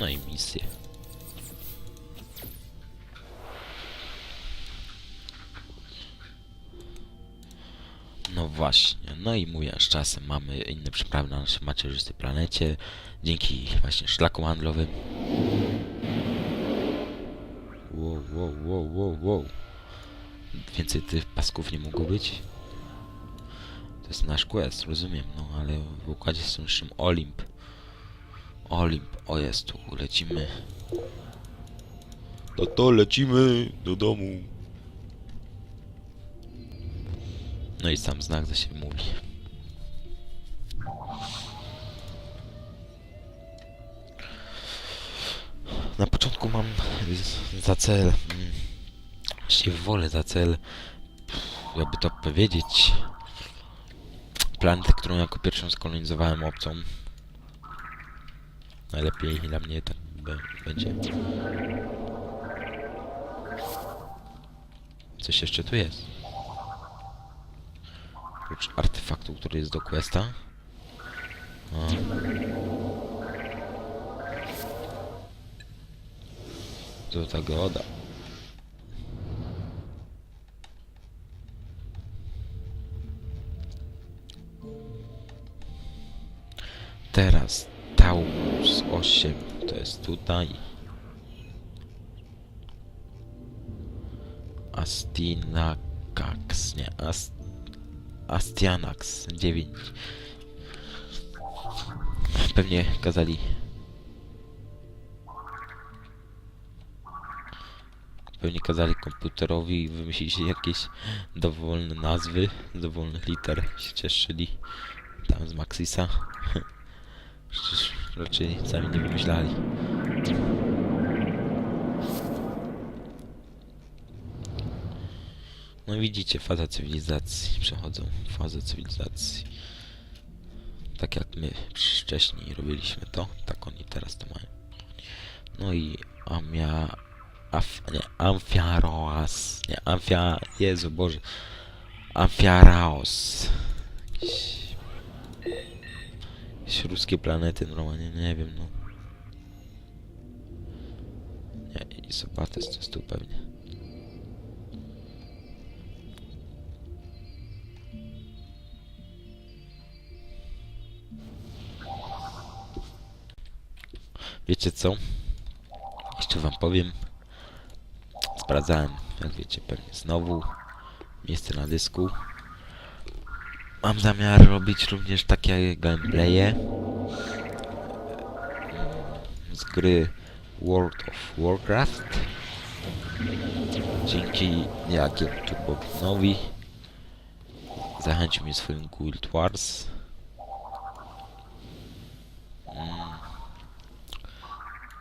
No i misję. No właśnie, no i mówię, z czasem mamy inne przyprawy na naszej macierzystej planecie, dzięki właśnie szlakom handlowym. Wow, wow, wow, wow, wow. Więcej tych pasków nie mogło być. To jest nasz quest, rozumiem, no ale w układzie słonecznym Olimp. Olimp, o jest tu, lecimy. No to lecimy do domu. No i sam znak za siebie mówi. Na początku mam za cel, właściwie wolę za cel, jakby to powiedzieć, planetę, którą jako pierwszą skolonizowałem obcą. Najlepiej dla mnie tak będzie. Coś jeszcze tu jest. Oprócz artefaktu, który jest do questa. O. To ta goda. Teraz Taurus 8 to jest tutaj. Astinakax, nie, Ast Astianax 9. Pewnie kazali. Pewnie kazali komputerowi wymyślić jakieś dowolne nazwy, dowolnych liter się cieszyli. Tam z Maxisa. Przecież raczej sami nie wymyślali. No widzicie, faza cywilizacji. Przechodzą fazę cywilizacji. Tak jak my wcześniej robiliśmy to, tak oni teraz to mają. No i Amia... Af, nie, Amfiaroas. Nie, Amfia... Jezu Boże. Amfiaraos. Jakieś... Jakieś ruskie planety normalnie, nie wiem no. Nie, i Sobates to jest tu pewnie. Wiecie co? Jeszcze wam powiem. Sprawdzałem, jak wiecie, pewnie znowu miejsce na dysku. Mam zamiar robić również takie gameplaye z gry World of Warcraft. Dzięki niejakiemu Turbobinowi zachęcił mnie swoim Guild Wars. Mm.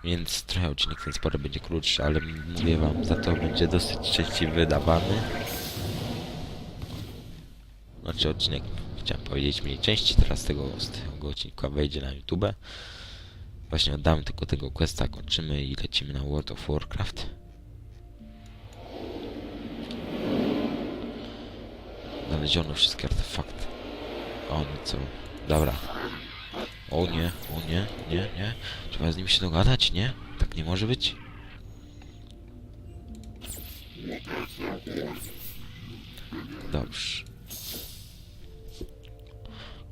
Więc trochę odcinek ten spory będzie krótszy, ale mówię wam, za to będzie dosyć częściej wydawany. Znaczy odcinek, chciałem powiedzieć mniej części, teraz tego, z tego odcinka wejdzie na YouTube. Właśnie oddamy tylko tego questa, kończymy i lecimy na World of Warcraft. Znaleziono wszystkie artefakty. O, no co? Dobra. O nie, o nie, nie, nie. Trzeba z nim się dogadać, nie? Tak nie może być. Dobrze.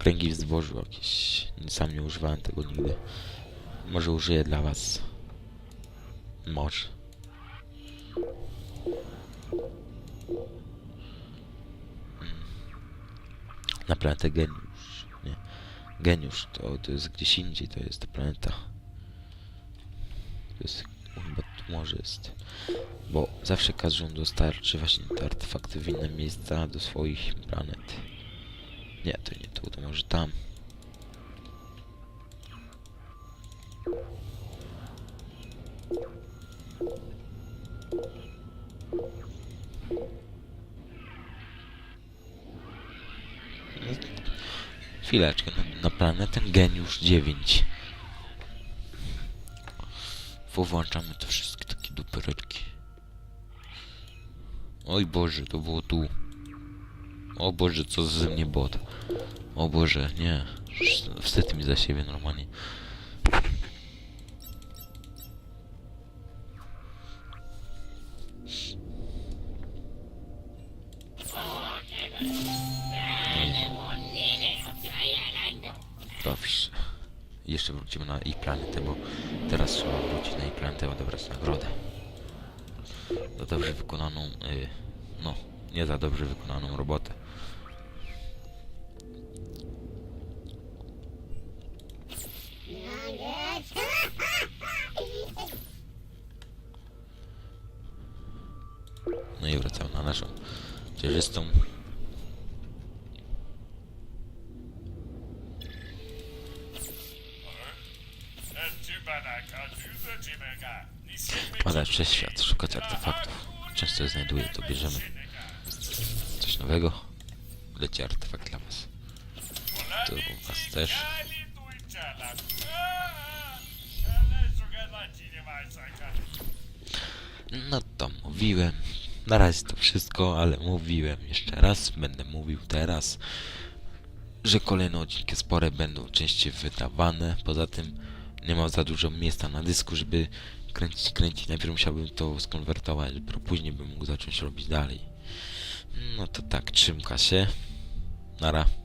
Kręgi w zbożu jakieś. Sam nie używałem tego nigdy. Może użyję dla was. Może. Mm. Na planetę Geniusz. Nie. Geniusz to, to jest gdzieś indziej, to jest ta planeta. To jest chyba tu może jest. Bo zawsze każą dostarczy właśnie te artefakty w inne miejsca do swoich planet. Nie, to nie tu, to może tam. Chwileczkę, na, na planetę Geniusz 9. Powłączamy te wszystkie takie dupereczki. Oj Boże, to było tu. O Boże, co ze mnie bot. O Boże, nie. Wstyd mi za siebie normalnie. No Jeszcze wrócimy na ich planetę, bo teraz trzeba wrócić na ich planetę, odebrać nagrodę. Za dobrze wykonaną, yy, no, nie za dobrze wykonaną robotę. Naszą ciężystą. Padać przez świat, szukać artefaktów. Często je znajduję, to bierzemy coś nowego. Leci artefakt dla was. To u was też. No to mówiłem. Na razie to wszystko, ale mówiłem jeszcze raz, będę mówił teraz, że kolejne odcinki spore będą częściej wydawane. Poza tym nie ma za dużo miejsca na dysku, żeby kręcić, kręcić. Najpierw musiałbym to skonwertować, dopiero później bym mógł zacząć robić dalej. No to tak, trzymka się. Nara.